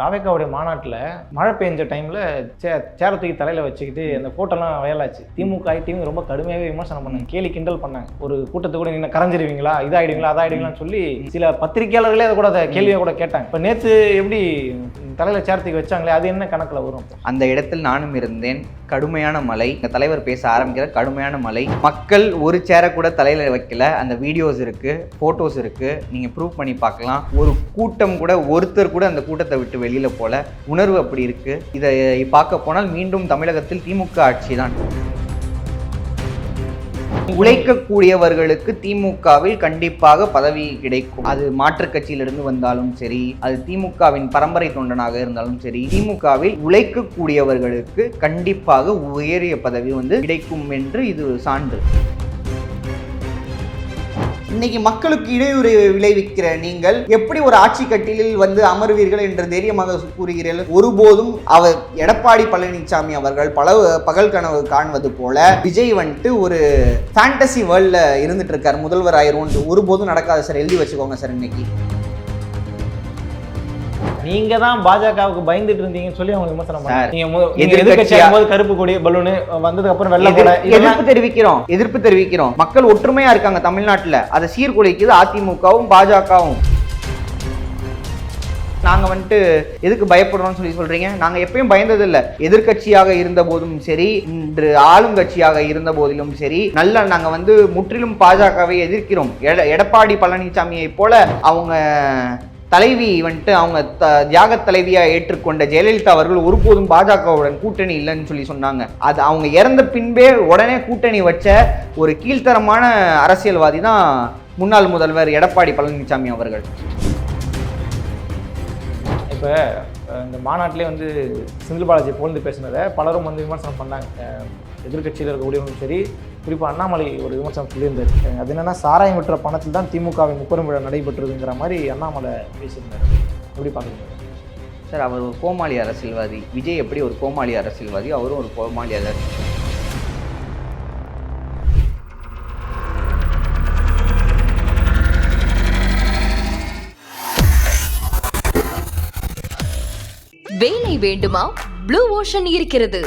தாவேக்காவுடைய மாநாட்டில் மழை பெஞ்ச டைமில் சே சேர தூக்கி தலையில் வச்சுக்கிட்டு அந்த ஃபோட்டோலாம் வயலாச்சு திமுக டீம் ரொம்ப கடுமையாகவே விமர்சனம் பண்ணாங்க. கேலி கிண்டல் பண்ணாங்க. ஒரு கூட்டத்தை கூட நீங்கள் கரைஞ்சிருவீங்களா? இதாகிடுவீங்களா அதாகிடுவீங்களான்னு சொல்லி சில பத்திரிகையாளர்களே அதை கூட அதை கேள்வியை கூட கேட்டாங்க. இப்போ நேற்று எப்படி தலையில் சேர்த்துக்கு தூக்கி வச்சாங்களே? அது என்ன கணக்கில் வரும்? அந்த இடத்தில் நானும் இருந்தேன். கடுமையான மலை இந்த தலைவர் பேச ஆரம்பிக்கிற கடுமையான மலை மக்கள் ஒரு சேரை கூட தலையில் வைக்கல. அந்த வீடியோஸ் இருக்குது ஃபோட்டோஸ் இருக்குது நீங்கள் ப்ரூவ் பண்ணி பார்க்கலாம். ஒரு கூட்டம் கூட ஒருத்தர் கூட அந்த கூட்டத்தை விட்டு வெளியில் போல உணர்வு அப்படி இருக்கு. இதை பார்க்க போனால் மீண்டும் தமிழகத்தில் திமுக ஆட்சி தான் உழைக்கக்கூடியவர்களுக்கு திமுகவில் கண்டிப்பாக பதவி கிடைக்கும். அது மாற்றுக் கட்சியிலிருந்து வந்தாலும் சரி அது திமுகவின் பரம்பரை தொண்டனாக இருந்தாலும் சரி திமுகவில் உழைக்கக்கூடியவர்களுக்கு கண்டிப்பாக உயரிய பதவி வந்து கிடைக்கும் என்று இது சான்று. இன்னைக்கு மக்களுக்கு இடையூறு விளைவிக்கிற நீங்கள் எப்படி ஒரு ஆட்சி கட்டிலில் வந்து அமர்வீர்கள் என்று தைரியமாக கூறுகிறீர்கள்? ஒருபோதும் அவர் எடப்பாடி பழனிசாமி அவர்கள் பல பகல் கனவு காண்பது போல விஜய் வந்துட்டு ஒரு ஃபேண்டசி வேர்ல்ட்ல இருந்துட்டு இருக்கார். முதல்வர் ஆயிரும் ஒருபோதும் நடக்காது சார். எழுதி வச்சுக்கோங்க சார் இன்னைக்கு. நீங்க தான் பாஜகவுக்கு பயந்துட்டு இருந்தீங்கன்னு சொல்லி அவங்க விமர்சனம் பண்ணாங்க. ஆகும்போது கருப்பு கொடி பலூனு வந்ததுக்கு அப்புறம் வெள்ளை எதிர்- எதிர்ப்பு தெரிவிக்கிறோம். எதிர்ப்பு தெரிவிக்கிறோம். மக்கள் ஒற்றுமையா இருக்காங்க தமிழ்நாட்டுல. அதை சீர்குலைக்குது அதிமுகவும் பாஜகவும். நாங்க வந்துட்டு எதுக்கு பயப்படுறோம்னு சொல்லி சொல்றீங்க? நாங்க எப்பயும் பயந்தது இல்ல எதிர்க்கட்சியாக இருந்த போதும் சரி இன்று ஆளுங்கட்சியாக இருந்த போதிலும் சரி நல்ல நாங்க வந்து முற்றிலும் பாஜகவை எதிர்க்கிறோம். எட- எடப்பாடி பழனிசாமியை போல அவங்க தலைவி வந்துட்டு அவங்க த தியாக தலைவியாக ஏற்றுக்கொண்ட ஜெயலலிதா அவர்கள் ஒருபோதும் பாஜகவுடன் கூட்டணி இல்லைன்னு சொல்லி சொன்னாங்க. அது அவங்க இறந்த பின்பே உடனே கூட்டணி வச்ச ஒரு கீழ்த்தரமான அரசியல்வாதி தான் முன்னாள் முதல்வர் எடப்பாடி பழனிசாமி அவர்கள். இப்போ இந்த மாநாட்டிலே வந்து செந்தில் பாலாஜி புகழ்ந்து பேசினதை பலரும் வந்து விமர்சனம் பண்ணாங்க. அஹ் எதிர்க்கட்சியில் இருக்கக்கூடியவங்களும் சரி குறிப்பாக அண்ணாமலை ஒரு விமர்சனம் சொல்லியிருந்தார். அது என்னன்னா சாராயம் விட்டுற பணத்தில் தான் திமுகவின் முப்பெரும் விழா நடைபெற்றதுங்கிற மாதிரி அண்ணாமலை பேசியிருந்தார். எப்படி பார்க்குறீங்க? சார் அவர் ஒரு கோமாளி அரசியல்வாதி. விஜய் எப்படி ஒரு கோமாளி அரசியல்வாதி? அவரும் ஒரு கோமாளி அரசியல் வேலை வேண்டுமா? ப்ளூ ஓஷன் இருக்கிறது.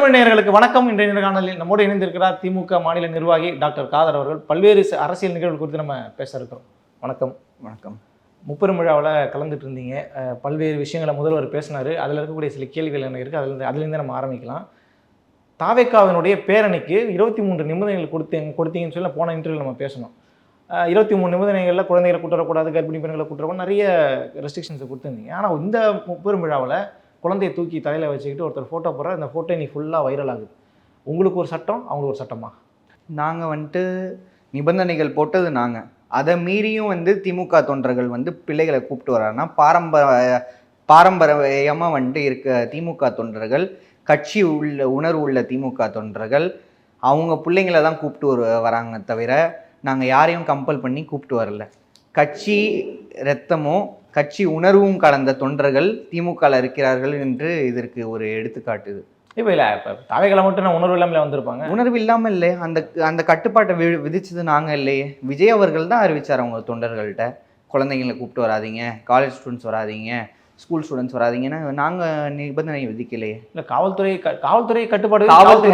தமிழ் நேயர்களுக்கு. வணக்கம். இன்றைய நேர்காணலில் நம்மோடு இணைந்திருக்கிறார் திமுக மாநில நிர்வாகி டாக்டர் காதர் அவர்கள். பல்வேறு அரசியல் நிகழ்வுகள் குறித்து நம்ம பேச இருக்கிறோம் வணக்கம். வணக்கம். முப்பெரும் விழாவில் கலந்துட்டு இருந்தீங்க. பல்வேறு விஷயங்களை முதல்வர் பேசினார். அதில் இருக்கக்கூடிய சில கேள்விகள் எனக்கு இருக்குது அதுலேருந்து அதுலேருந்து நம்ம ஆரம்பிக்கலாம். தாவேக்காவினுடைய பேரணிக்கு இருபத்தி மூன்று நிபந்தனைகள் கொடுத்தீங்க கொடுத்தீங்கன்னு சொல்லி போன இன்டர்வியூ நம்ம பேசணும். இருபத்தி மூணு நிபந்தனைகளில் குழந்தைகளை கூட்டு வரக்கூடாது கர்ப்பிணி பெண்களை கூட்டு வரக்கூடாது நிறைய ரெஸ்ட்ரிக்ஷன்ஸை கொடுத்துருந்தீங்க. ஆனால் இந்த முப்பெரும் விழாவில் குழந்தையை தூக்கி தலையில் வச்சுக்கிட்டு ஒருத்தர் ஃபோட்டோ போடுற அந்த ஃபோட்டோ நீ ஃபுல்லாக வைரல் ஆகுது. உங்களுக்கு ஒரு சட்டம் அவங்களுக்கு ஒரு சட்டமா? நாங்கள் வந்துட்டு நிபந்தனைகள் போட்டது நாங்கள் அதை மீறியும் வந்து திமுக தொண்டர்கள் வந்து பிள்ளைகளை கூப்பிட்டு வராங்கன்னா பாரம்பரிய பாரம்பரியமாக வந்துட்டு இருக்க திமுக தொண்டர்கள் கட்சி உள்ள உணர்வு உள்ள திமுக தொண்டர்கள் அவங்க பிள்ளைங்கள தான் கூப்பிட்டு வரு வராங்க தவிர நாங்கள் யாரையும் கம்பல் பண்ணி கூப்பிட்டு வரல. கட்சி ரத்தமும் கட்சி உணர்வும் கலந்த தொண்டர்கள் திமுகவில் இருக்கிறார்கள் என்று இதற்கு ஒரு எடுத்துக்காட்டு இது. இப்போ இல்லை இப்போ தாவேகளை மட்டும் நான் உணர்வு இல்லாமல் வந்திருப்பாங்க? உணர்வு இல்லாமல் இல்லையே. அந்த அந்த கட்டுப்பாட்டை வி விதிச்சது நாங்கள் இல்லையே. விஜய் அவர்கள் தான் அறிவிச்சார் அவங்க தொண்டர்கள்ட்ட. குழந்தைங்களை கூப்பிட்டு வராதீங்க காலேஜ் ஸ்டூடெண்ட்ஸ் வராதீங்க ஸ்கூல் ஸ்டூடெண்ட்ஸ் வராதீங்கன்னு நாங்கள் நிபந்தனை விதிக்கலையே. இல்லை காவல்துறை காவல்துறை கட்டுப்பாடு காவல்துறை?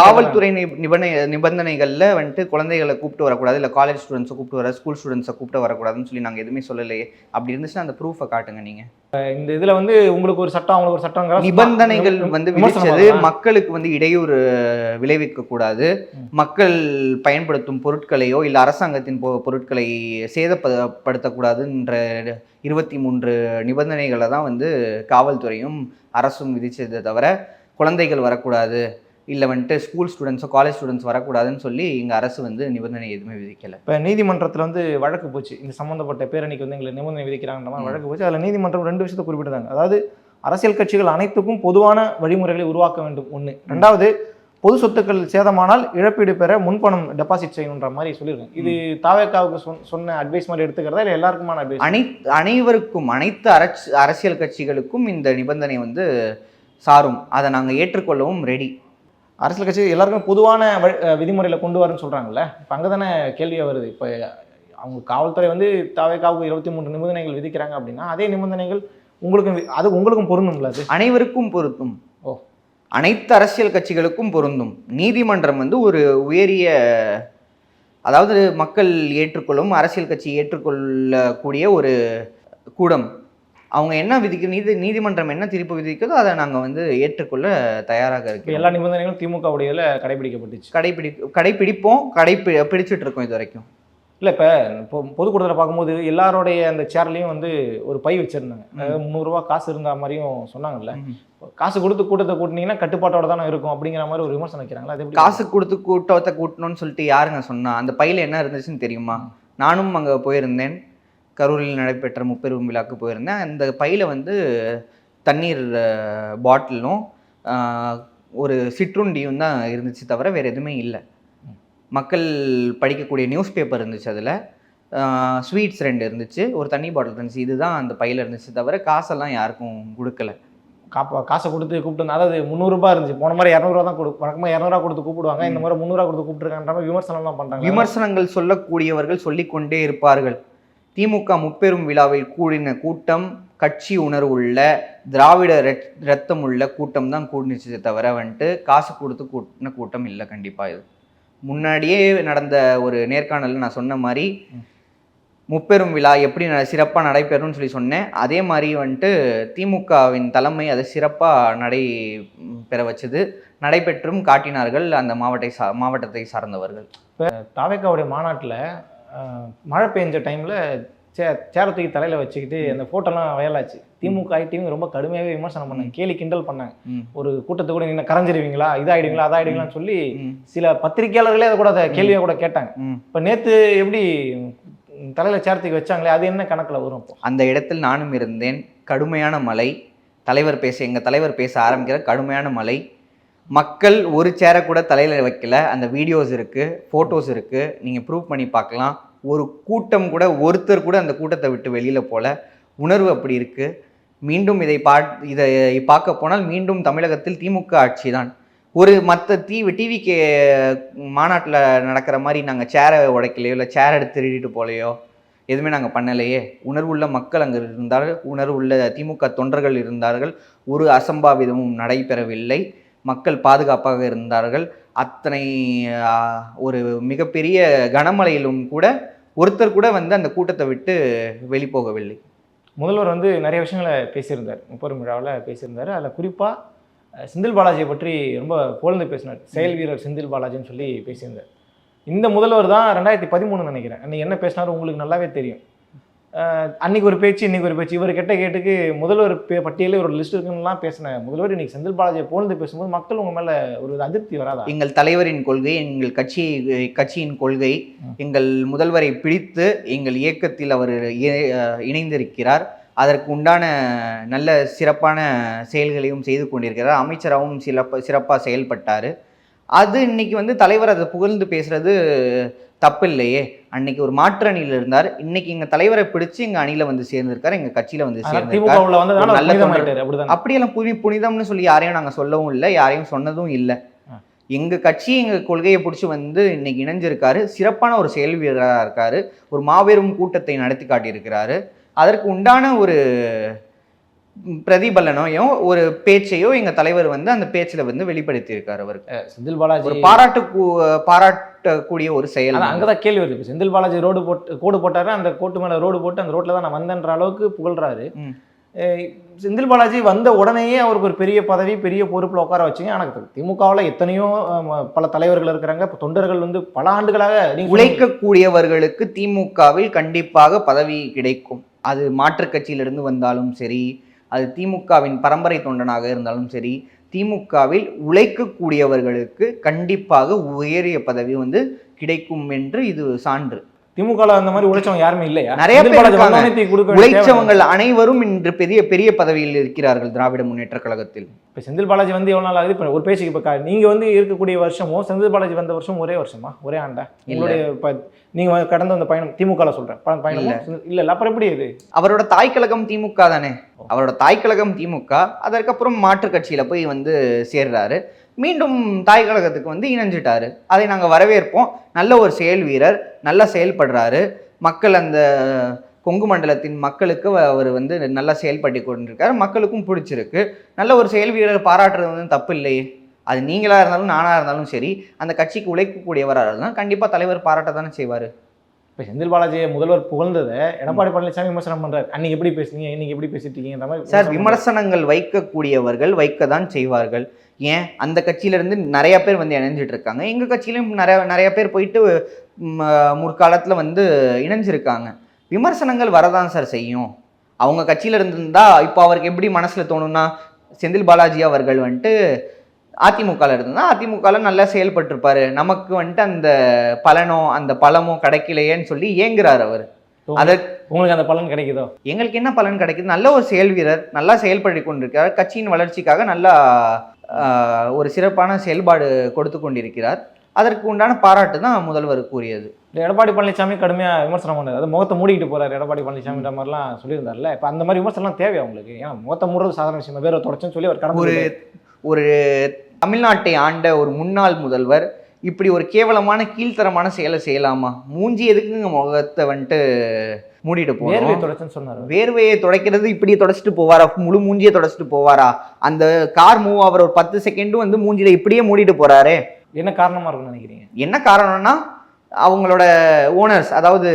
காவல்துறை நிபந்தனை நிபந்தனைகளில் வந்துட்டு குழந்தைகளை கூப்பிட்டு வரக்கூடாது இல்லை காலேஜ் ஸ்டூடெண்ட்ஸை கூப்பிட்டு வர ஸ்கூல் ஸ்டூடெண்ட்ஸை கூப்பிட்டு வரக்கூடாதுன்னு சொல்லி நாங்கள் எதுவுமே சொல்லலையே. அப்படி இருந்துச்சுன்னா அந்த ப்ரூஃபை காட்டுங்க நீங்கள் இந்த இதுல வந்து உங்களுக்கு ஒரு சட்டம் அவங்களுக்கு ஒரு சட்டம். நிபந்தனைகள் வந்து விதிச்சது. மக்களுக்கு வந்து இடையூறு விளைவிக்க கூடாது. மக்கள் பயன்படுத்தும் பொருட்களையோ இல்ல அரசாங்கத்தின் பொ- பொருட்களை சேதப்படுத்தக்கூடாதுன்ற இருபத்தி மூன்று நிபந்தனைகளை தான் வந்து காவல்துறையும் அரசும் விதிச்சதை தவிர குழந்தைகள் வரக்கூடாது. இல்லை வந்துட்டு ஸ்கூல் ஸ்டூடெண்ட்ஸோ காலேஜ் ஸ்டூடெண்ட்ஸ் வரக்கூடாதுன்னு சொல்லி இங்க அரசு வந்து நிபந்தனை எதுவுமே விதிக்கல. இப்போ நீதிமன்றத்தில் வந்து வழக்கு போச்சு. இந்த சம்பந்தப்பட்ட பேரணிக்கு வந்து எங்களை நிபந்தனை விதிக்கிறாங்கன்ற மாதிரி. வழக்கு போச்சு. அதில் நீதிமன்றம் ரெண்டு விஷயத்தை குறிப்பிட்டாங்க அதாவது அரசியல் கட்சிகள் அனைத்துக்கும் பொதுவான வழிமுறைகளை உருவாக்க வேண்டும். ஒன்று ரெண்டாவது பொது சொத்துக்கள் சேதமானால் இழப்பீடு பெற முன்பணம் டெபாசிட் செய்யணுன்ற மாதிரி சொல்லியிருக்காங்க. இது தாவேக்காவுக்கு சொன்ன சொன்ன அட்வைஸ் மாதிரி எடுத்துக்கிறதா இல்லை எல்லாருக்குமான அட்வைஸ் அனைத்து அனைவருக்கும் அனைத்து அரசு அரசியல் கட்சிகளுக்கும் இந்த நிபந்தனை வந்து சாரும். அதை நாங்கள் ஏற்றுக்கொள்ளவும் ரெடி அரசியல் கட்சி எல்லாருக்கும் பொதுவான விதிமுறையில கொண்டு வரேன்னு சொல்றாங்கல்ல. இப்போ அங்கே தானே கேள்வியாக வருது. இப்போ அவங்க காவல்துறை வந்து தாவேக்காவுக்கு இருபத்தி மூன்று நிபந்தனைகள் விதிக்கிறாங்க அப்படின்னா அதே நிபந்தனைகள் உங்களுக்கும் அது உங்களுக்கும் பொருந்தும்ல அது? அனைவருக்கும் பொருந்தும். ஓ. அனைத்து அரசியல் கட்சிகளுக்கும் பொருந்தும். நீதிமன்றம் வந்து ஒரு உயரிய அதாவது மக்கள் ஏற்றுக்கொள்ளும் அரசியல் கட்சி ஏற்றுக்கொள்ளக்கூடிய ஒரு கூடம். அவங்க என்ன விதிக்க நீதி நீதிமன்றம் என்ன தீர்ப்பு விதிக்கிறதோ அதை நாங்கள் வந்து ஏற்றுக்கொள்ள தயாராக இப்போ இருக்கோம் எல்லா நிபந்தனைகளும் திமுக உடையதில் கடைபிடிக்கப்பட்டுச்சு. கடைபிடி கடைபிடிப்போம் கடைப்பி பிடிச்சிட்டு இருக்கோம் இது வரைக்கும். இல்லை இப்போ இப்போ பொதுக்கூட்டத்தில் பார்க்கும்போது எல்லாருடைய அந்த சேர்லையும் வந்து ஒரு பை வச்சிருந்தாங்க. முந்நூறுரூவா காசு இருந்த மாதிரியும் சொன்னாங்கல்ல. காசு கொடுத்து கூட்டத்தை கூட்டினீங்கன்னா கட்டுப்பாட்டோட தானே இருக்கும் அப்படிங்கிற மாதிரி ஒரு விமர்சனம் வைக்கிறாங்களா? அது எப்படி காசு கொடுத்து கூட்டத்தை கூட்டணும்னு சொல்லிட்டு யாருங்க சொன்னா? அந்த பையில என்ன இருந்துச்சுன்னு தெரியுமா? நானும் அங்கே போயிருந்தேன். கரூரில் நடைபெற்ற முப்பெரும் விழாக்கு போயிருந்தேன். அந்த பையில வந்து தண்ணீர் பாட்டிலும் ஒரு சிற்றுண்டியும் தான் இருந்துச்சு தவிர வேறு எதுவுமே இல்லை. மக்கள் படிக்கக்கூடிய நியூஸ் பேப்பர் இருந்துச்சு அதில். ஸ்வீட்ஸ் ரெண்டு இருந்துச்சு. ஒரு தண்ணி பாட்டில் இருந்துச்சு. இதுதான் அந்த பையில இருந்துச்சு தவிர காசெல்லாம் யாருக்கும் கொடுக்கல. காப்பா காசை கொடுத்து கூப்பிட்டு அதாவது முந்நூறுபா இருந்துச்சு. போன மாதிரி இரநூறுவா தான் கொடு வழக்கமாக இரநூறுவா கொடுத்து கூப்பிடுவாங்க. இந்த மாதிரி முந்நூறுவா கொடுத்து கூப்பிட்டுருக்கான்ற மாதிரி விமர்சனம்லாம் பண்ணுறாங்க விமர்சனங்கள் சொல்லக்கூடியவர்கள் சொல்லிக்கொண்டே இருப்பார்கள். திமுக முப்பெரும் விழாவில் கூடின கூட்டம் கட்சி உணர்வு உள்ள திராவிட ரத்- ரத்தம் உள்ள கூட்டம் தான் கூடினுச்சு தவிர வந்துட்டு காசு கொடுத்து கூட்டின கூட்டம் இல்லை கண்டிப்பாக இது. முன்னாடியே நடந்த ஒரு நேர்காணலில் நான் சொன்ன மாதிரி முப்பெரும் விழா எப்படி சிறப்பாக நடைபெறும்னு சொல்லி சொன்னேன். அதே மாதிரி வந்துட்டு திமுகவின் தலைமை அதை சிறப்பாக நடை பெற வச்சது. நடைபெற்றும் காட்டினார்கள் அந்த மாவட்டை சா மாவட்டத்தை சார்ந்தவர்கள். தாவேக்காவுடைய மாநாட்டில் மழை பெஞ்ச டைமில் சே சேர தூக்கி தலையில் வச்சுக்கிட்டு அந்த ஃபோட்டோலாம் வயலாச்சு திமுக ஐடியும் ரொம்ப கடுமையாகவே விமர்சனம் பண்ணாங்க. கேலி கிண்டல் பண்ணாங்க. ஒரு கூட்டத்தை கூட நீங்கள் கரைஞ்சிருவீங்களா இதாயிடுவீங்களா அதாயிடுவீங்களான்னு சொல்லி. சில பத்திரிகையாளர்களே அதை கூட அதை கேள்வியாக கூட கேட்டாங்க. இப்போ நேற்று எப்படி தலையில் சேர தூக்கி வச்சாங்களே அது என்ன கணக்கில் வரும் அந்த இடத்தில் நானும் இருந்தேன். கடுமையான மழை. தலைவர் பேச எங்கள் தலைவர் பேச ஆரம்பிக்கிற கடுமையான மழை. மக்கள் ஒரு சேரை கூட தலையில் வைக்கல. அந்த வீடியோஸ் இருக்குது ஃபோட்டோஸ் இருக்குது நீங்கள் ப்ரூவ் பண்ணி பார்க்கலாம். ஒரு கூட்டம் கூட ஒருத்தர் கூட அந்த கூட்டத்தை விட்டு வெளியில் போல. உணர்வு அப்படி இருக்குது மீண்டும் இதை பா இதை பார்க்க போனால் மீண்டும் தமிழகத்தில் திமுக ஆட்சி தான் ஒரு மற்ற டிவி டிவிக்கு மாநாட்டில் நடக்கிற மாதிரி நாங்கள் சேரை உடைக்கலையோ இல்லை சேர் எடுத்து திருடிட்டு போலையோ எதுவுமே நாங்கள் பண்ணலையே. உணர்வுள்ள மக்கள் அங்கே இருந்தார்கள். உணர்வுள்ள திமுக தொண்டர்கள் இருந்தார்கள். ஒரு அசம்பாவிதமும் நடைபெறவில்லை. மக்கள் பாதுகாப்பாக இருந்தார்கள். அத்தனை ஒரு மிகப்பெரிய கனமழையிலும் கூட ஒருத்தர் கூட வந்து அந்த கூட்டத்தை விட்டு வெளிப்போகவில்லை. முதல்வர் வந்து நிறைய விஷயங்களை பேசியிருந்தார். முப்பெரும் விழாவில் பேசியிருந்தார். அதில் குறிப்பாக செந்தில் பாலாஜியை பற்றி ரொம்ப புகழ்ந்து பேசினார். செயல் வீரர் செந்தில் பாலாஜின்னு சொல்லி பேசியிருந்தார். இந்த முதல்வர் தான் ரெண்டாயிரத்தி பதிமூணு நினைக்கிறேன். அன்றைக்கி என்ன பேசினாரு உங்களுக்கு நல்லாவே தெரியும். அன்னைக்கு ஒரு பேச்சு இன்னைக்கு ஒரு பேச்சு. இவர் கெட்ட கேட்டுக்கு முதல்வர் பட்டியலே ஒரு லிஸ்ட் இருக்குன்னுலாம் பேசின முதல்வர் இன்னைக்கு செந்தில் பாலாஜியை புகழ்ந்து பேசும்போது மக்கள் உங்க மேல ஒரு அதிருப்தி வராதா? எங்கள் தலைவரின் கொள்கை எங்கள் கட்சி கட்சியின் கொள்கை எங்கள் முதல்வரை பிடித்து எங்கள் இயக்கத்தில் அவர் இணைந்திருக்கிறார். அதற்கு உண்டான நல்ல சிறப்பான செயல்களையும் செய்து கொண்டிருக்கிறார். அமைச்சராகவும் சிறப்ப சிறப்பாக செயல்பட்டார். அது இன்னைக்கு வந்து தலைவர் அதை புகழ்ந்து பேசுறது தப்பில்லையே. அன்னைக்கு ஒரு மாற்று அணியில் இருந்தார். இன்னைக்கு எங்க தலைவரை பிடிச்சு எங்க அணியில வந்து சேர்ந்திருக்காரு. எங்க கட்சியில வந்து சேர்ந்திருக்காரு. நல்ல அப்படியெல்லாம் புனி புனிதம்னு சொல்லி யாரையும் நாங்க சொல்லவும் இல்லை. யாரையும் சொன்னதும் இல்லை. எங்க கட்சி எங்க கொள்கையை பிடிச்சி வந்து இன்னைக்கு இணைஞ்சிருக்காரு. சிறப்பான ஒரு செயல் வீரராக இருக்காரு. ஒரு மாபெரும் கூட்டத்தை நடத்தி காட்டியிருக்கிறாரு. அதற்கு உண்டான ஒரு ம், பிரதிபலனையோ ஒரு பேச்சையோ எங்க தலைவர் வந்து அந்த பேச்சுல வந்து வெளிப்படுத்தி இருக்காரு அவருக்கு செந்தில் பாலாஜி ஒரு பாராட்டு பாராட்டக்கூடிய ஒரு செயல் அங்கதான் கேள்வி வருது. இப்ப செந்தில் பாலாஜி ரோடு போட்டு கோடு போட்டாரு அந்த கோட்டு மேல ரோடு போட்டு அந்த ரோட்ல தான் நான் வந்தேன்ற அளவுக்கு புகழ்றாரு. செந்தில் பாலாஜி வந்த உடனேயே அவருக்கு ஒரு பெரிய பதவி பெரிய பொறுப்புல உட்கார வச்சுங்க. எனக்கு திமுகவில் எத்தனையோ பல தலைவர்கள் இருக்கிறாங்க. தொண்டர்கள் வந்து பல ஆண்டுகளாக. உழைக்கக்கூடியவர்களுக்கு திமுகவில் கண்டிப்பாக பதவி கிடைக்கும். அது மாற்றுக் கட்சியிலிருந்து வந்தாலும் சரி அது திமுகவின் பரம்பரை தொண்டனாக இருந்தாலும் சரி திமுகவில் உழைக்கக்கூடியவர்களுக்கு கண்டிப்பாக உயரிய பதவி வந்து கிடைக்கும் என்று இது சான்று. திமுகல அந்த மாதிரி உழைச்சவங்க யாருமே இல்லையா? நிறைய பேர் உழைச்சவங்கள் அனைவரும் இன்று பெரிய பெரிய பதவியில் இருக்கிறார்கள் திராவிட முன்னேற்ற கழகத்தில். இப்போ செந்தில் பாலாஜி வந்து எவ்வளோ நாள் ஆகுது? இப்போ ஒரு பேச்சுக்கு இப்போ நீங்கள் வந்து இருக்கக்கூடிய வருஷமும் செந்தில் பாலாஜி வந்த வருஷம் ஒரே வருஷமா? ஒரே ஆண்டா? உங்களுடைய இப்போ நீங்கள் கடந்த அந்த பயணம் திமுகல சொல்கிறேன் பயணம்? இல்லை. இல்லை அப்புறம் எப்படி இது? அவரோட தாய் கழகம் திமுக தானே. அவரோட தாய் கழகம் திமுக. அதற்கப்புறம் மாற்றுக் கட்சியில போய் வந்து சேர்றாரு. மீண்டும் தாய் கழகத்துக்கு வந்து இணைஞ்சிட்டாரு. அதை நாங்கள் வரவேற்போம். நல்ல ஒரு செயல் வீரர் நல்லா செயல்படுறாரு. மக்கள் அந்த கொங்கு மண்டலத்தின் மக்களுக்கு அவர் வந்து நல்லா செயல்பட்டு கொண்டிருக்கார். மக்களுக்கும் பிடிச்சிருக்கு. நல்ல ஒரு செயல் வீரர் பாராட்டுறது வந்து தப்பு இல்லையே. அது நீங்களாக இருந்தாலும் நானா இருந்தாலும் சரி அந்த கட்சிக்கு உழைக்கக்கூடியவராக இருந்தால் கண்டிப்பாக தலைவர் பாராட்ட தானே செய்வார். இப்போ செந்தில் பாலாஜியை முதல்வர் புகழ்ந்ததை எடப்பாடி பழனிசாமி விமர்சனம் பண்றாரு. அன்னைக்கு எப்படி பேசுனீங்க? இன்னைக்கு எப்படி பேசிட்டு இருக்கீங்கன்ற மாதிரி சார் விமர்சனங்கள் வைக்கக்கூடியவர்கள் வைக்க தான் செய்வார்கள். ஏன்? அந்த கட்சியில இருந்து நிறைய பேர் வந்து இணைஞ்சிட்டு இருக்காங்க. எங்க கட்சியிலும் நிறைய நிறைய பேர் போயிட்டு முற்காலத்துல வந்து இணைஞ்சிருக்காங்க. விமர்சனங்கள் வரதான் சார் செய்யும். அவங்க கட்சியில இருந்திருந்தா இப்போ அவருக்கு எப்படி மனசுல தோணும்னா செந்தில் பாலாஜி அவர்கள் வந்துட்டு அதிமுகவில் இருந்தா அதிமுகவில் நல்லா செயல்பட்டிருப்பாரு. நமக்கு வந்துட்டு அந்த பலனோ அந்த பழமோ கிடைக்கலையேன்னு சொல்லி ஏங்குறாரு அவர். அதற்கு உங்களுக்கு அந்த பலன் கிடைக்குதோ? எங்களுக்கு என்ன பலன் கிடைக்குது? நல்ல ஒரு செயல் வீரர் நல்லா செயல்பட்டு கொண்டிருக்கிறார். கட்சியின் வளர்ச்சிக்காக நல்லா ஒரு சிறப்பான செயல்பாடு கொடுத்து கொண்டிருக்கிறார். அதற்கு உண்டான பாராட்டு தான் முதல்வர் கூறியது. எடப்பாடி பழனிசாமி கடுமையா விமர்சனம் பண்ணாரு. அது முகத்தை மூடிக்கிட்டு போறாரு எடப்பாடி பழனிசாமின்ற மாதிரிலாம் சொல்லியிருந்தாருல்ல இப்போ அந்த மாதிரி விமர்சனம் தேவையா உங்களுக்கு? ஏன்னா முகத்தை மூடுறது சாதாரண விஷயம் வேற தொடச்சுன்னு சொல்லி அவர் கடந்து ஒரு ஒரு தமிழ்நாட்டை ஆண்ட ஒரு முன்னாள் முதல்வர் இப்படி ஒரு கேவலமான கீழ்த்தரமான செயலை செய்யலாமா? மூஞ்சி எதுக்குங்க முகத்தை வந்துட்டு மூடிட்டு தொடச்சுன்னு சொன்னாரு. வேர்வையை துடைக்கிறது இப்படி தொடச்சிட்டு போவாரா? முழு மூஞ்சியை தொடச்சிட்டு போவாரா? அந்த கார் மூவ் ஆகிற ஒரு பத்து செகண்டும் வந்து மூஞ்சில இப்படியே மூடிட்டு போறாரே. என்ன காரணமா இருக்கும்னு நினைக்கிறீங்க? என்ன காரணம்னா அவங்களோட ஓனர்ஸ் அதாவது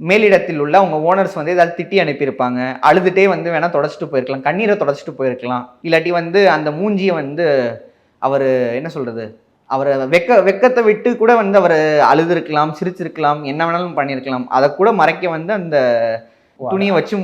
மேலிடத்தில் உள்ள அவங்க ஓனர்ஸ் வந்து ஏதாவது திட்டி அனுப்பியிருப்பாங்க. அழுதுட்டே வந்து வேணா தொடச்சிட்டு போயிருக்கலாம். கண்ணீரை தொடச்சிட்டு போயிருக்கலாம். இல்லாட்டி வந்து அந்த மூஞ்சியை வந்து அவர் என்ன சொல்றது? அவரை வெக்க வெக்கத்தை விட்டு கூட வந்து அவர் அழுதுருக்கலாம் சிரிச்சிருக்கலாம் என்ன வேணாலும் பண்ணியிருக்கலாம் அதை கூட மறைக்க வந்து அந்த துணியை வச்சு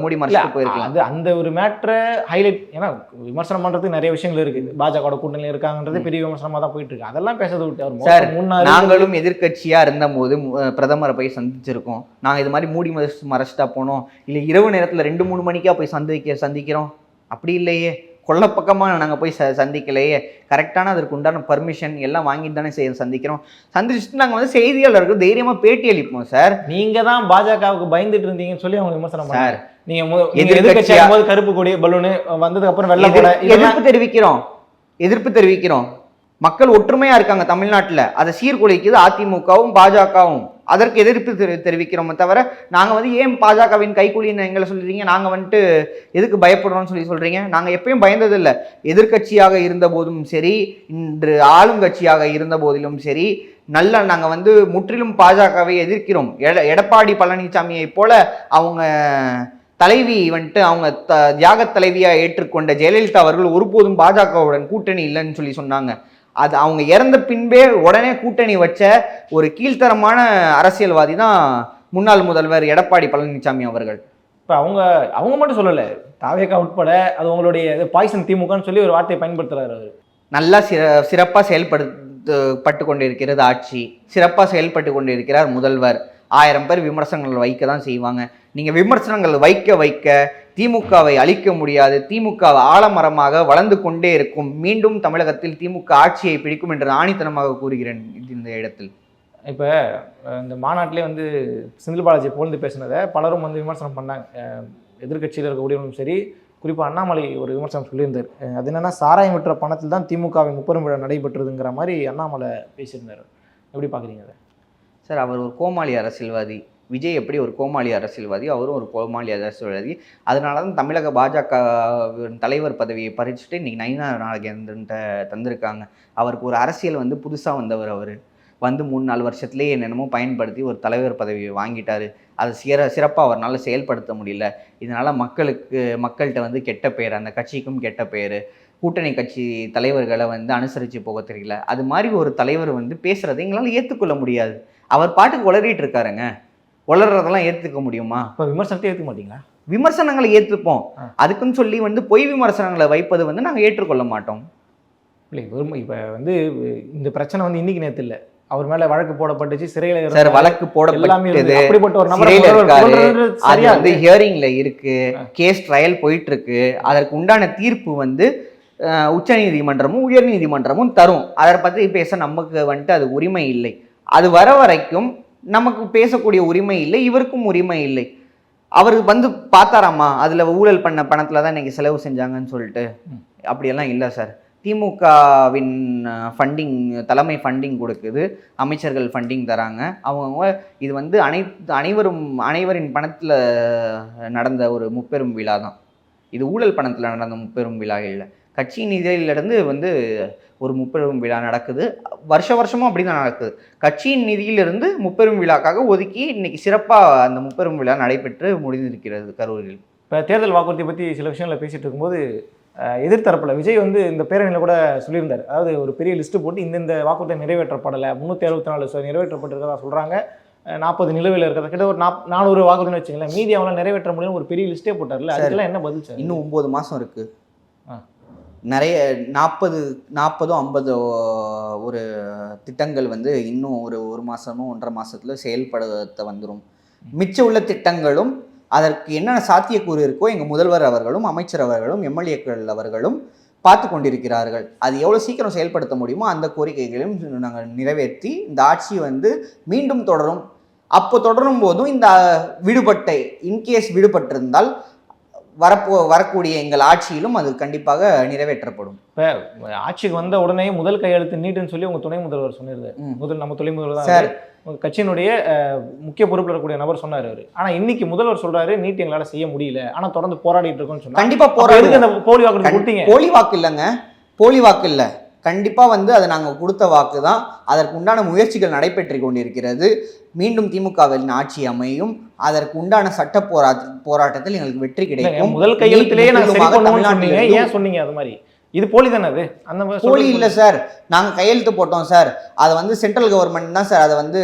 மூடி மறைச்சிட்டு போயிருக்கலாம். அது அந்த ஒரு மேட்ரை ஹைலைட் ஏன்னா விமர்சனம் பண்றதுக்கு நிறைய விஷயங்கள் இருக்கு. பாஜக கூட்டணியில் இருக்காங்கன்றது பெரிய விமர்சனமா தான் போயிட்டு இருக்கு. அதெல்லாம் பேசுறது விட்டு சார், நாங்களும் எதிர்க்கட்சியா இருந்தபோது பிரதமரை போய் சந்திச்சிருக்கோம். நாங்க இது மாதிரி மூடி மறைச்சு மறைச்சிட்டா போனோம். இல்ல இரவு நேரத்துல ரெண்டு மூணு மணிக்கா போய் சந்திக்க சந்திக்கிறோம். அப்படி இல்லையே. கொல்ல பக்கமா நாங்க போய் ச சந்திக்கலையே. கரெக்டான அதற்கு உண்டான பர்மிஷன் எல்லாம் வாங்கிட்டு தானே செய்ய சந்திக்கிறோம். சந்திச்சுட்டு நாங்க வந்து செய்தியாளருக்கு தைரியமா பேட்டி அளிப்போம் சார். நீங்க தான் பாஜகவுக்கு பயந்துட்டு இருந்தீங்கன்னு சொல்லி அவங்க விமர்சனம் சார், நீங்க ஆகும்போது கருப்பு கொடி பலூனு வந்ததுக்கு அப்புறம் வெள்ளை கூட எதிர்ப்பு தெரிவிக்கிறோம். எதிர்ப்பு தெரிவிக்கிறோம். மக்கள் ஒற்றுமையா இருக்காங்க தமிழ்நாட்டுல. அதை சீர்குலைக்குது அதிமுகவும் பாஜகவும். அதற்கு எதிர்ப்பு தெரி தெரிவிக்கிறோமே தவிர நாங்கள் வந்து ஏன் பாஜகவின் கைக்கூலின்னு எங்களை சொல்கிறீங்க நாங்கள் வந்துட்டு எதுக்கு பயப்படுறோம்னு சொல்லி சொல்கிறீங்க நாங்கள் எப்பயும் பயந்ததில்லை. எதிர்கட்சியாக எதிர்க்கட்சியாக இருந்த போதும் சரி இன்று ஆளுங்கட்சியாக இருந்த போதிலும் சரி நல்ல நாங்கள் வந்து முற்றிலும் பாஜகவை எதிர்க்கிறோம். எட- எடப்பாடி பழனிசாமியை போல அவங்க தலைவி வந்துட்டு அவங்க த தியாக தலைவியாக ஏற்றுக்கொண்ட ஜெயலலிதா அவர்கள் ஒருபோதும் பாஜகவுடன் கூட்டணி இல்லைன்னு சொல்லி சொன்னாங்க. அது அவங்க இறந்த பின்பே உடனே கூட்டணி வச்ச ஒரு கீழ்த்தரமான அரசியல்வாதி தான் முன்னாள் முதல்வர் எடப்பாடி பழனிசாமி அவர்கள். இப்ப அவங்க அவங்க மட்டும் சொல்லல. தாவேக்கா உட்பட அது உங்களுடைய பாய்சன் திமுகன்னு சொல்லி ஒரு வார்த்தையை பயன்படுத்துறாரு அவர். நல்லா சிற சிறப்பாக செயல்படுத்த பட்டு கொண்டிருக்கிறது ஆட்சி. சிறப்பாக செயல்பட்டு கொண்டிருக்கிறார் முதல்வர். ஆயிரம் பேர் விமர்சனங்கள் வைக்க தான் செய்வாங்க. நீங்கள் விமர்சனங்கள் வைக்க வைக்க திமுகவை அழிக்க முடியாது. திமுக ஆலமரமாக வளர்ந்து கொண்டே இருக்கும். மீண்டும் தமிழகத்தில் திமுக ஆட்சியை பிடிக்கும் என்று ஆணித்தனமாக கூறுகிறேன் இந்த இடத்தில். இப்போ இந்த மாநாட்டிலே வந்து செந்தில் பாலாஜி புகழ்ந்து பேசினதை பலரும் வந்து விமர்சனம் பண்ணாங்க. அஹ் எதிர்க்கட்சியில் இருக்கக்கூடியவங்களும் சரி குறிப்பாக அண்ணாமலை ஒரு விமர்சனம் சொல்லியிருந்தார். அது என்னன்னா சாராயம் விட்டுற பணத்தில் தான் திமுகவின் முப்பெரும் விழா நடைபெற்றதுங்கிற மாதிரி அண்ணாமலை பேசியிருந்தார். எப்படி பார்க்குறீங்க சார் அவர் ஒரு கோமாளி அரசியல்வாதி. விஜய் எப்படி ஒரு கோமாளி அரசியல்வாதி அவரும் ஒரு கோமாளி அரசியல்வாதி. அதனால தான் தமிழக பாஜக தலைவர் பதவியை பறிச்சுட்டு இன்றைக்கி நைனா நாகேந்திரன்ட்ட தந்திருக்காங்க. அவருக்கு ஒரு அரசியல் வந்து புதுசாக வந்தவர் அவர். வந்து மூணு நாலு வருஷத்துலேயே என்னென்னமோ பயன்படுத்தி ஒரு தலைவர் பதவியை வாங்கிட்டார். அதை சிற சிறப்பாக அவரால் செயல்படுத்த முடியல. இதனால் மக்களுக்கு மக்கள்கிட்ட வந்து கெட்ட பெயர் அந்த கட்சிக்கும் கெட்ட பெயர் கூட்டணி கட்சி தலைவர்களை வந்து அனுசரித்து போக தெரியல. அது மாதிரி ஒரு தலைவர் வந்து பேசுகிறத எங்களால் ஏற்றுக்கொள்ள முடியாது. அவர் பாட்டுக்கு உளறிட்டு இருக்காருங்க. உளறதெல்லாம் ஏற்றுக்க முடியுமா? இப்போ விமர்சனத்தை ஏற்றுக்க மாட்டீங்களா? விமர்சனங்களை ஏற்றுப்போம். அதுக்குன்னு சொல்லி வந்து பொய் விமர்சனங்களை வைப்பது வந்து நாங்கள் ஏற்றுக்கொள்ள மாட்டோம். இல்லை வெறும் இப்போ வந்து இந்த பிரச்சனை வந்து இன்னைக்கு நேற்று இல்லை. அவர் மேல வழக்கு போடப்பட்டுச்சு சிறையில சார். வழக்கு போடப்பட்டது. அப்படிப்பட்ட ஒரு நபரை அது வந்து ஹியரிங்ல இருக்கு கேஸ் ட்ரையல் போயிட்டு இருக்கு அதற்கு உண்டான தீர்ப்பு வந்து அஹ், உச்சநீதிமன்றமும் உயர்நீதிமன்றமும் தரும். அதை பற்றி பேச நமக்கு வந்துட்டு அது உரிமை இல்லை. அது வர வரைக்கும் நமக்கு பேசக்கூடிய உரிமை இல்லை இவருக்கும் உரிமை இல்லை. அவர் வந்து பார்த்தாராமா? அதில் ஊழல் பண்ண பணத்தில் தான் இன்னைக்கு செலவு செஞ்சாங்கன்னு சொல்லிட்டு. அப்படியெல்லாம் இல்லை சார். திமுகவின் ஃபண்டிங் தலைமை ஃபண்டிங் கொடுக்குது. அமைச்சர்கள் ஃபண்டிங் தராங்க. அவங்கவுங்க இது வந்து அனைத்து அனைவரும் அனைவரின் பணத்தில் நடந்த ஒரு முப்பெரும் விழா தான். இது ஊழல் பணத்தில் நடந்த முப்பெரும் விழா இல்லை. கட்சி நிதியிலிருந்து வந்து ஒரு முப்பெரும் விழா நடக்குது. வருஷ வருஷமும் அப்படி தான் நடக்குது. கட்சியின் நிதியிலிருந்து முப்பெரும் விழாக்காக ஒதுக்கி இன்னைக்கு சிறப்பாக அந்த முப்பெரும் விழா நடைபெற்று முடிந்திருக்கிறது கரூரில். இப்போ தேர்தல் வாக்குறுதி பற்றி சில விஷயங்களை பேசிட்டு இருக்கும்போது எதிர்த்தரப்புல விஜய் வந்து இந்த பேரணியில் கூட சொல்லியிருந்தார். அதாவது ஒரு பெரிய லிஸ்ட்டு போட்டு இந்தந்த வாக்குறுதி நிறைவேற்றப்படலை முந்நூற்றி அறுபத்தி நாலு நிறைவேற்றப்பட்டிருக்கதா சொல்கிறாங்க நாற்பது நிலுவையில் இருக்கிறத கிட்ட ஒரு நாப் நானூறு வாக்குறுதின்னு வச்சுங்களேன் மீதி அவங்களால நிறைவேற்ற முடியும் ஒரு பெரிய லிஸ்ட்டே போட்டார்ல அதுக்கெல்லாம் என்ன பதில் சார்? இன்னும் ஒம்பது மாதம் இருக்கு. ஆ. நிறைய நாற்பது நாற்பதோ ஐம்பதோ ஒரு திட்டங்கள் வந்து இன்னும் ஒரு ஒரு மாதமோ ஒன்றரை மாசத்துல செயல்படுத்த வந்துடும் மிச்சம் உள்ள திட்டங்களும் அதற்கு என்னென்ன சாத்தியக்கூறு இருக்கோ எங்கள் முதல்வர் அவர்களும் அமைச்சர் அவர்களும் எம்எல்ஏக்கள் அவர்களும் பார்த்து கொண்டிருக்கிறார்கள். அது எவ்வளோ சீக்கிரம் செயல்படுத்த முடியுமோ அந்த கோரிக்கைகளையும் நாங்கள் நிறைவேற்றி இந்த ஆட்சி வந்து மீண்டும் தொடரும். அப்போ தொடரும் போதும் இந்த விடுபட்ட இன்கேஸ் விடுபட்டிருந்தால் வரப்போ வரக்கூடிய எங்கள் ஆட்சியிலும் அது கண்டிப்பாக நிறைவேற்றப்படும். ஆட்சிக்கு வந்த உடனே முதல் கையெழுத்து நீட்டுன்னு சொல்லி உங்க துணை முதல்வர் சொன்னிருந்தார். முதல் நம்ம துணை முதல்வர் தான் சார். கட்சியினுடைய முக்கிய பொறுப்பில் இருக்கக்கூடிய நபர் சொன்னார் அவரு. ஆனா இன்னைக்கு முதல்வர் சொல்றாரு நீட் எங்களால செய்ய முடியல. ஆனா தொடர்ந்து போராடிட்டு இருக்கோம்னு சொன்னா கண்டிப்பா அப்ப எதுக்கு போராடுவோம் அந்த போலி வாக்குறுதி கொடுத்தீங்க போலி வாக்கு இல்லைங்க. போலி வாக்கு இல்லை. கண்டிப்பா வந்து அதை நாங்கள் கொடுத்த வாக்கு தான் அதற்கு உண்டான முயற்சிகள் நடைபெற்று கொண்டிருக்கிறது. மீண்டும் திமுகவின் ஆட்சி அமையும். அதற்கு உண்டான சட்ட போராட்ட போராட்டத்தில் எங்களுக்கு வெற்றி கிடைக்கும். முதல் கையெழுத்திலேயே பண்ணுவோம்னு சொன்னீங்க. தமிழ்நாட்டிலிருந்து ஏன் சொன்னீங்க அது மாதிரி? இது போலி தானே அது? அந்த போலி இல்லை சார். நாங்கள் கையெழுத்து போட்டோம் சார். அதை வந்து சென்ட்ரல் கவர்மெண்ட் தான் சார் அதை வந்து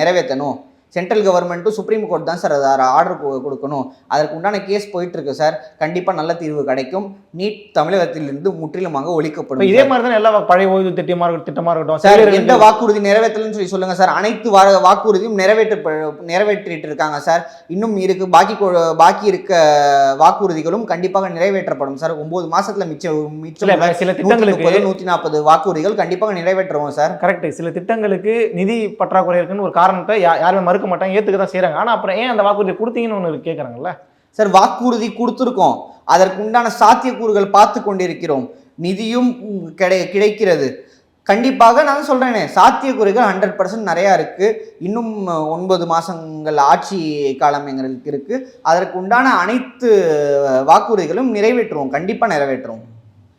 நிறைவேற்றணும். சென்ட்ரல் கவர்மெண்ட்டும் சுப்ரீம் கோர்ட் தான் சார் அதை ஆர்டர் கொடுக்கணும். அதற்கு உண்டான கேஸ் போயிட்டு இருக்கு சார் கண்டிப்பாக நல்ல தீர்வு கிடைக்கும். நீட் தமிழகத்திலிருந்து முற்றிலுமாக ஒழிக்கப்படும் இதே. மாதிரி தானே எல்லா பழைய ஓய்வு திட்டமா இருக்கட்டும் திட்டமா இருக்கட்டும் சார் எந்த வாக்குறுதி நிறைவேற்றலன்னு சொல்லி சொல்லுங்க சார் அனைத்து வா- வாக்குறுதியும் நிறைவேற்ற நிறைவேற்றிட்டு இருக்காங்க சார் இன்னும் இருக்கு பாக்கி பாக்கி இருக்க வாக்குறுதிகளும் கண்டிப்பாக நிறைவேற்றப்படும் சார் ஒன்பது மாசத்துல மிச்சம் மிச்சம் சில திட்டங்களுக்கு நூத்தி நாற்பது வாக்குறுதிகள் கண்டிப்பாக நிறைவேற்றுவோம் சார் கரெக்ட் சில திட்டங்களுக்கு நிதி பற்றாக்குறை இருக்குன்னு ஒரு காரணத்தை யாருமே மறுக்க மாட்டாங்க ஏற்றுக்க தான் செய்கிறாங்க ஆனால் அப்புறம் ஏன் அந்த வாக்குறுதி கொடுத்தீங்கன்னு ஒன்று கேட்குறாங்கல்ல சார் வாக்குறுதி கொடுத்துருக்கோம். அதற்கு உண்டான சாத்தியக்கூறுகள் பார்த்து கொண்டிருக்கிறோம். நிதியும் கிடை கிடைக்கிறது. கண்டிப்பாக நான் சொல்றேனே சாத்தியக்குறைகள் ஹண்ட்ரட் பர்சன்ட் நிறையா இருக்கு. இன்னும் ஒன்பது மாசங்கள் ஆட்சி காலம் எங்களுக்கு இருக்கு. அதற்கு உண்டான அனைத்து வாக்குறுதிகளும் நிறைவேற்றுவோம். கண்டிப்பாக நிறைவேற்றுவோம்.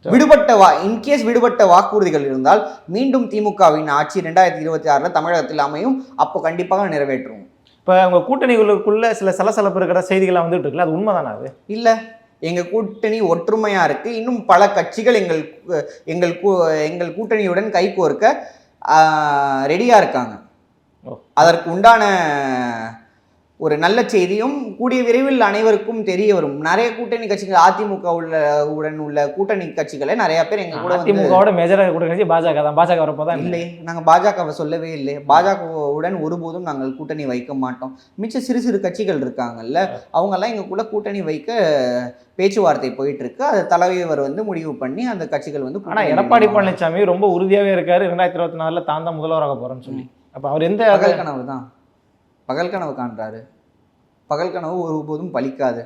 விடுபட்ட வா இன்கேஸ் விடுபட்ட வாக்குறுதிகள் இருந்தால் மீண்டும் திமுகவின் ஆட்சி ரெண்டாயிரத்தி இருபத்தி ஆறுல தமிழகத்தில் அமையும். அப்போ கண்டிப்பாக நிறைவேற்றுவோம். இப்ப உங்க கூட்டணிகளுக்குள்ள சில சலசலப்பு இருக்கிற செய்திகள்லாம் வந்துட்டு இருக்குல்ல அது உண்மைதானா அது? இல்ல. எங்க கூட்டணி ஒற்றுமையா இருக்கு. இன்னும் பல கட்சிகள் எங்கள் எங்கள் கூ- எங்கள் கூட்டணியுடன் கைகோர்க்க ரெடியா இருக்காங்க. அதற்கு உண்டான ஒரு நல்ல செய்தியும் கூடிய விரைவில் அனைவருக்கும் தெரிய வரும். நிறைய கூட்டணி கட்சிகள் அதிமுக உள்ள உடன் உள்ள கூட்டணி கட்சிகளை நிறைய பேர் எங்க கூட அதிமுகவோட மேஜராக கூட கட்சி பாஜக தான். பாஜக வரப்போதான் இல்லை நாங்க பாஜகவை சொல்லவே இல்லை. பாஜகவுடன் ஒருபோதும் நாங்கள் கூட்டணி வைக்க மாட்டோம். மிச்ச சிறு சிறு கட்சிகள் இருக்காங்கல்ல அவங்கெல்லாம் எங்க கூட கூட்டணி வைக்க பேச்சுவார்த்தை போயிட்டு இருக்கு அது தலைவர் வந்து முடிவு பண்ணி அந்த கட்சிகள் வந்து ஆனா கூட்டணி எடப்பாடி. பழனிசாமி ரொம்ப உறுதியாவே இருக்காரு. ரெண்டாயிரத்தி இருபத்தி நாலுல தான் தான் முதல்வராக போறேன்னு சொல்லி. அப்ப அவர் எந்த கனவு தான் பகல் கனவு காண்றாரு. பகல் கனவு ஒருபோதும் பலிக்காது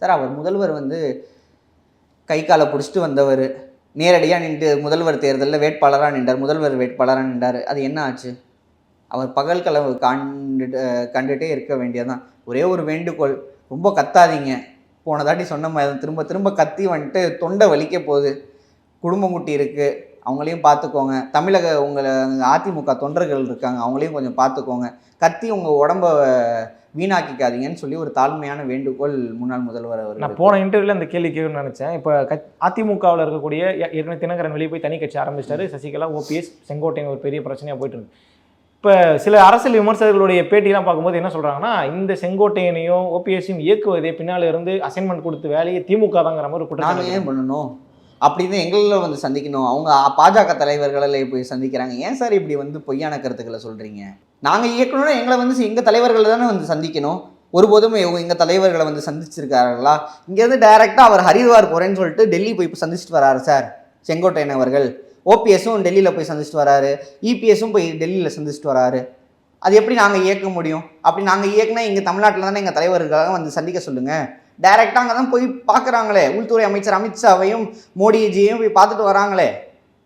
சார் அவர் முதல்வர் வந்து கை காலை பிடிச்சிட்டு வந்தவர். நேரடியாக நின்று முதல்வர் தேர்தலில் வேட்பாளராக நின்றார் முதல்வர் வேட்பாளராக நின்றார். அது என்ன ஆச்சு? அவர் பகல் கனவு கண்டு கண்டுட்டே இருக்க வேண்டியதுதான். ஒரே ஒரு வேண்டுகோள் ரொம்ப கத்தாதீங்க. போன தாட்டி சொன்ன மாதிரி திரும்ப திரும்ப கத்தி வந்துட்டு தொண்டை வலிக்க போகுது. குடும்பம் குட்டி இருக்குது அவங்களையும் பார்த்துக்கோங்க. தமிழக உங்களை அதிமுக தொண்டர்கள் இருக்காங்க அவங்களையும் கொஞ்சம் பார்த்துக்கோங்க. கத்தி உங்கள் உடம்ப வீணாக்கிக்காதீங்கன்னு சொல்லி ஒரு தாழ்மையான வேண்டுகோள் முன்னாள் முதல்வர் நான் அவர்கள் போன இன்டர்வியூல இந்த கேள்வி கேட்கணும்னு நினைச்சேன். இப்போ அதிமுகவில் இருக்கக்கூடிய ஏற்கனவே தினகரன் வெளியே போய் தனி கட்சி ஆரம்பிச்சிட்டாரு. சசிகலா ஓபிஎஸ் செங்கோட்டையன் ஒரு பெரிய பிரச்சனையா போயிட்டு இருக்கு. இப்போ சில அரசியல் விமர்சகர்களுடைய பேட்டிலாம் பார்க்கும்போது என்ன சொல்றாங்கன்னா இந்த செங்கோட்டையனையும் ஓபிஎஸ்ஸையும் இயக்குவதே பின்னால இருந்து அசைன்மெண்ட் கொடுத்து வேலையை திமுக தாங்கிற மாதிரி குற்றம் ஏன் பண்ணணும்? அப்படின்னு எங்களில் வந்து சந்திக்கணும். அவங்க பாஜக தலைவர்களை போய் சந்திக்கிறாங்க. ஏன் சார் இப்படி வந்து பொய்யான கருத்துக்களை சொல்கிறீங்க நாங்கள் இயக்கணும்னா எங்களை வந்து எங்கள் தலைவர்களை தானே வந்து சந்திக்கணும். ஒருபோதும் இவங்க எங்கள் தலைவர்களை வந்து சந்திச்சிருக்காருங்களா இங்கேருந்து டைரெக்டாக அவர் ஹரித்வார் போகிறேன்னு சொல்லிட்டு டெல்லி போய் இப்போ சந்திச்சுட்டு வராரு சார் செங்கோட்டையன் அவர்கள். ஓபிஎஸும் டெல்லியில் போய் சந்திச்சுட்டு வராரு. இபிஎஸும் போய் டெல்லியில் சந்திச்சுட்டு வராரு. அது எப்படி நாங்கள் இயக்க முடியும்? அப்படி நாங்கள் இயக்குனா எங்கள் தமிழ்நாட்டில் தானே எங்கள் தலைவர்களாக வந்து சந்திக்க சொல்லுங்கள் டைரெக்டாக அங்கே தான் போய் பார்க்குறாங்களே உள்துறை அமைச்சர் அமித்ஷாவையும் மோடிஜியையும் போய் பார்த்துட்டு வராங்களே.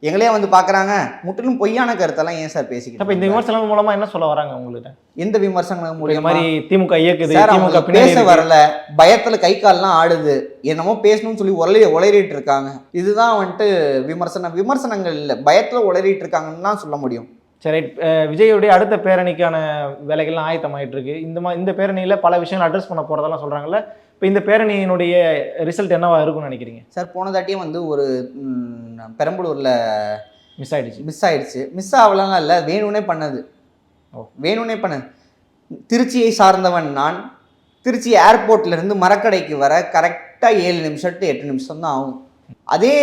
எங்களே வந்து பார்க்குறாங்க முற்றிலும் பொய்யான கருத்தெல்லாம் ஏன் சார் அப்ப இந்த பேசிக்கிட்டு விமர்சனம் மூலமா என்ன சொல்ல வராங்க உங்கள்கிட்ட எந்த இந்த மூலியமா? மாதிரி திமுக இயக்குது திமுக பேச. வரல. பயத்துல கை கால்லாம் ஆடுது. என்னமோ பேசணும்னு சொல்லி உலரி உளறிட்டு இருக்காங்க. இதுதான் வந்துட்டு விமர்சனம். விமர்சனங்கள் இல்லை. பயத்துல உளறிட்டு இருக்காங்கன்னு தான் சொல்ல முடியும். சரி விஜயுடைய அடுத்த பேரணிக்கான வேலைகள்லாம் ஆயத்தமாயிட்டு இருக்கு. இந்த மா இந்த பேரணியில பல விஷயங்கள் அட்ரஸ் பண்ண போறதெல்லாம் சொல்றாங்கல்ல. இப்போ இந்த பேரணியினுடைய ரிசல்ட் என்னவா இருக்கும்னு நினைக்கிறீங்க? சார் போன தாட்டியும் வந்து ஒரு பெரம்பலூர்ல மிஸ் ஆயிடுச்சு. மிஸ் ஆயிடுச்சு. மிஸ் ஆகலாம் இல்லை வேணும்னே பண்ணது. ஓ. வேணும்னே பண்ணது. திருச்சியை சார்ந்தவன் நான். திருச்சி ஏர்போர்ட்ல இருந்து மரக்கடைக்கு வர கரெக்டாக ஏழு நிமிஷம் to எட்டு நிமிஷம் தான் ஆகும். அதே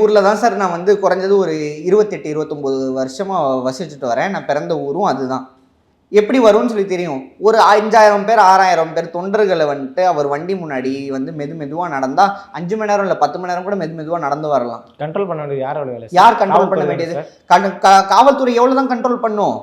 ஊரில் தான் சார் நான் வந்து குறைஞ்சது ஒரு இருபத்தெட்டு இருபத்தொம்போது வருஷமாக வசிச்சுட்டு வரேன். நான் பிறந்த ஊரும் அதுதான். எப்படி வரும்னு சொல்லி தெரியும். ஒரு அஞ்சாயிரம் பேர் ஆறாயிரம் பேர் தொண்டர்களை வந்துட்டு அவர் வண்டி முன்னாடி வந்து மெது மெதுவாக நடந்தா அஞ்சு மணி நேரம் இல்லை பத்து மணி நேரம் கூட மெது மெதுவாக நடந்து வரலாம். கண்ட்ரோல் பண்ண வேண்டியது வேலை? யார் கண்ட்ரோல் பண்ண வேண்டியது? காவல்துறை எவ்வளோ தான் கண்ட்ரோல் பண்ணும்?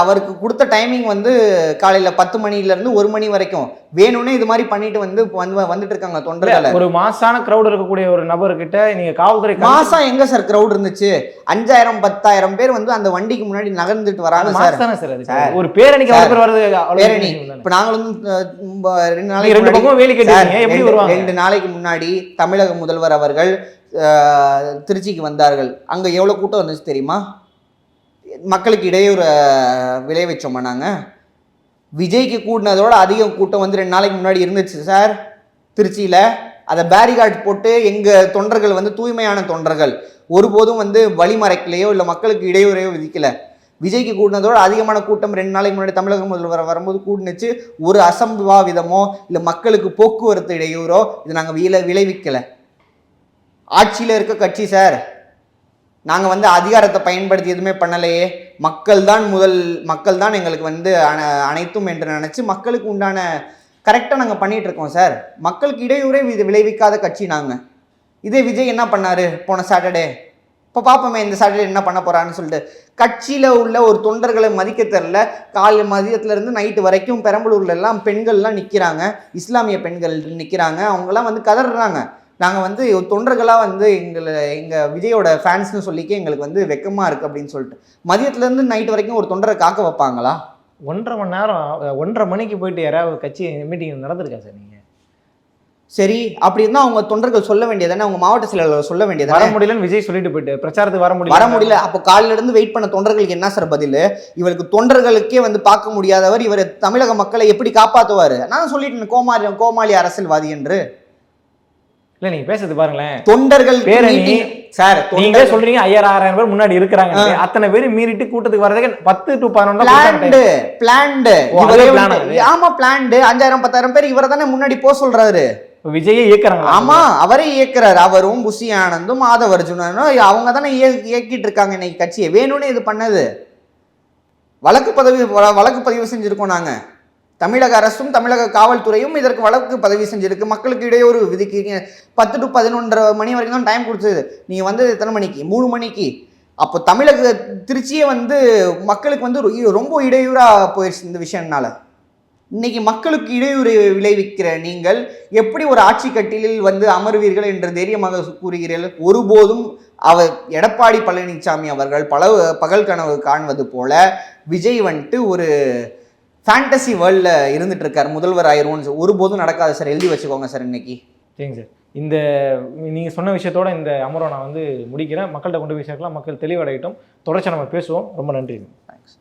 அவருக்கு கொடுத்த டைமிங் வந்து காலையில் பத்து மணிலேருந்து ஒரு மணி வரைக்கும். வேணும்னே இது மாதிரி பண்ணிட்டு வந்து வந்து வந்துட்டு இருக்காங்க தொண்டர்களை ஒரு மாசான கிரௌட் இருக்கக்கூடிய ஒரு நபர்கிட்ட நீங்க காவல்துறை மாசம் எங்க சார் கிரவுட் இருந்துச்சு? அஞ்சாயிரம் பத்தாயிரம் பேர் வந்து அந்த வண்டிக்கு முன்னாடி நகர்ந்துட்டு வராங்க சார். மாசு சார். ஒரு பேரணிக்கு அவ்வளவு சார். பேர் அவ்வளவு பேரணி. இப்ப நாங்களும் ரெண்டு நாளைக்கு ரெண்டு பக்கம் வேலி எப்படி வருவாங்க? ரெண்டு நாளைக்கு முன்னாடி தமிழக முதல்வர் அவர்கள் திருச்சிக்கு வந்தார்கள். அங்க எவ்வளவு கூட்டம் வந்துச்சு தெரியுமா? மக்களுக்கு இடையூறு விளைவிச்சோமா நாங்கள் விஜய்க்கு கூட்டினதோட அதிகம் கூட்டம் வந்து ரெண்டு நாளைக்கு முன்னாடி இருந்துச்சு சார் திருச்சியில். அதை பேரிகார்ட் போட்டு எங்கள் தொண்டர்கள் வந்து தூய்மையான தொண்டர்கள் ஒருபோதும் வந்து வழிமறைக்கலையோ இல்லை மக்களுக்கு இடையூறையோ விதிக்கல. விஜய்க்கு கூட்டினதோட அதிகமான கூட்டம் ரெண்டு நாளைக்கு முன்னாடி தமிழக முதல்வர் வரும்போது கூட்டினுச்சு ஒரு அசம்பாவிதமோ இல்லை மக்களுக்கு போக்குவரத்து இடையூறோ இதை நாங்கள் விளை விளைவிக்கலை. ஆட்சியில் இருக்க கட்சி சார் நாங்கள் வந்து அதிகாரத்தை பயன்படுத்தி எதுவுமே பண்ணலையே. மக்கள் தான் முதல் மக்கள் தான் எங்களுக்கு வந்து அன- அனைத்தும் என்று நினச்சி மக்களுக்கு உண்டான கரெக்டாக நாங்கள் பண்ணிகிட்ருக்கோம் சார் மக்களுக்கு இடையூறே இது விளைவிக்காத கட்சி நாங்கள் இதே விஜய் என்ன பண்ணார் போன சாட்டர்டே இப்போ பார்ப்போமே இந்த சாட்டர்டே என்ன பண்ண போகிறான்னு சொல்லிட்டு. கட்சியில் உள்ள ஒரு தொண்டர்களை மதிக்க தெரில காலை மதியத்துலேருந்து நைட்டு வரைக்கும் பெரம்பலூர்ல எல்லாம் பெண்கள்லாம் நிற்கிறாங்க இஸ்லாமிய பெண்கள் நிற்கிறாங்க அவங்கெல்லாம் வந்து கதறாங்க நாங்கள் வந்து தொண்டர்களாக வந்து எங்களை எங்கள் விஜயோட ஃபேன்ஸ்னு சொல்லிக்க எங்களுக்கு வந்து வெக்கமாக இருக்குது அப்படின்னு சொல்லிட்டு. மதியத்துலேருந்து நைட் வரைக்கும் ஒரு தொண்டரை காக்க வைப்பாங்களா? ஒன்றரை மணி நேரம் ஒன்றரை மணிக்கு போயிட்டு யாராவது கட்சி மீட்டிங் நடந்திருக்கா சார் நீங்க? சரி அப்படி இருந்தால் அவங்க தொண்டர்கள் சொல்ல வேண்டியதானே அவங்க மாவட்ட செயலாளர் சொல்ல வர வேண்டியதானே முடியலன்னு விஜய் சொல்லிட்டு போயிட்டு பிரச்சாரத்துக்கு வர முடியல. வர முடியல. அப்போ காலையில இருந்து வெயிட் பண்ண தொண்டர்களுக்கு என்ன சார் பதில்? இவருக்கு தொண்டர்களுக்கே வந்து பார்க்க முடியாதவர் இவர் தமிழக மக்களை எப்படி காப்பாத்துவாரு? நான் சொல்லிட்டேன் கோமாளி கோமாளி அரசியல்வாதி என்று. இல்ல நீங்க பேசுறது பாருங்களேன். தொண்டர்கள் பேரணி, சார் நீங்களே சொல்றீங்க ஐயாயிரம் ஆறாயிரம் பேர் முன்னாடி இருக்கிறாங்க அத்தனை பேர் மீறிட்டு கூட்டத்துக்கு வர்றதுக்கு பத்து டு பதினொன்று பிளான்டு? ஆமா பிளான்டு அஞ்சாயிரம் பத்தாயிரம் பேர் இவரை தானே முன்னாடி போக சொல்றாரு. விஜயே இயக்குறாங்க ஆமா அவரே இயக்குறாரு. அவரும் புஷி ஆனந்தும் மாதவ அர்ஜுனனும் அவங்க தானே இய- இயக்கிட்டு இருக்காங்க இன்னைக்கு கட்சியை. வேணும்னே இது பண்ணது. வழக்கு பதவி வழக்கு பதிவு செஞ்சிருக்கோம் நாங்க. தமிழக அரசும் தமிழக காவல்துறையும் இதற்கு வழக்கு பதிவு செஞ்சிருக்கு. மக்களுக்கு இடையூறு விதிக்கிறீங்க பத்து டு பதினொன்றரை மணி வரைக்கும் தான் டைம் கொடுத்தது. நீங்கள் வந்து எத்தனை மணிக்கு? மூணு மணிக்கு. அப்போ தமிழக திருச்சியே வந்து மக்களுக்கு வந்து ரொ- ரொம்ப இடையூறாக போயிடுச்சு இந்த விஷயம்னால. இன்னைக்கு மக்களுக்கு இடையூறு விளைவிக்கிற நீங்கள் எப்படி ஒரு ஆட்சி கட்டிலில் வந்து அமர்வீர்கள் என்று தைரியமாக கூறுகிறீர்கள்? ஒருபோதும் அவர் எடப்பாடி பழனிசாமி அவர்கள் பல பகல் கனவு காண்பது போல விஜய் வந்துட்டு ஒரு ஃபேண்டசி வேர்ல்டில் இருந்துட்டு இருக்கார் முதல்வர் ஆயிரும்னு ஒருபோதும் நடக்காது சார். எழுதி வச்சுக்கோங்க சார் இன்னைக்கு. சரிங்க சார். இந்த நீங்க சொன்ன விஷயத்தோட இந்த அமர்வை நான் வந்து முடிக்கிறேன். மக்கள்கிட்ட கொண்டு போய் சேர்க்கலாம். மக்கள் தெளிவடையட்டும். தொடர்ச்சி நம்ம பேசுவோம். ரொம்ப நன்றி. தேங்க்ஸ்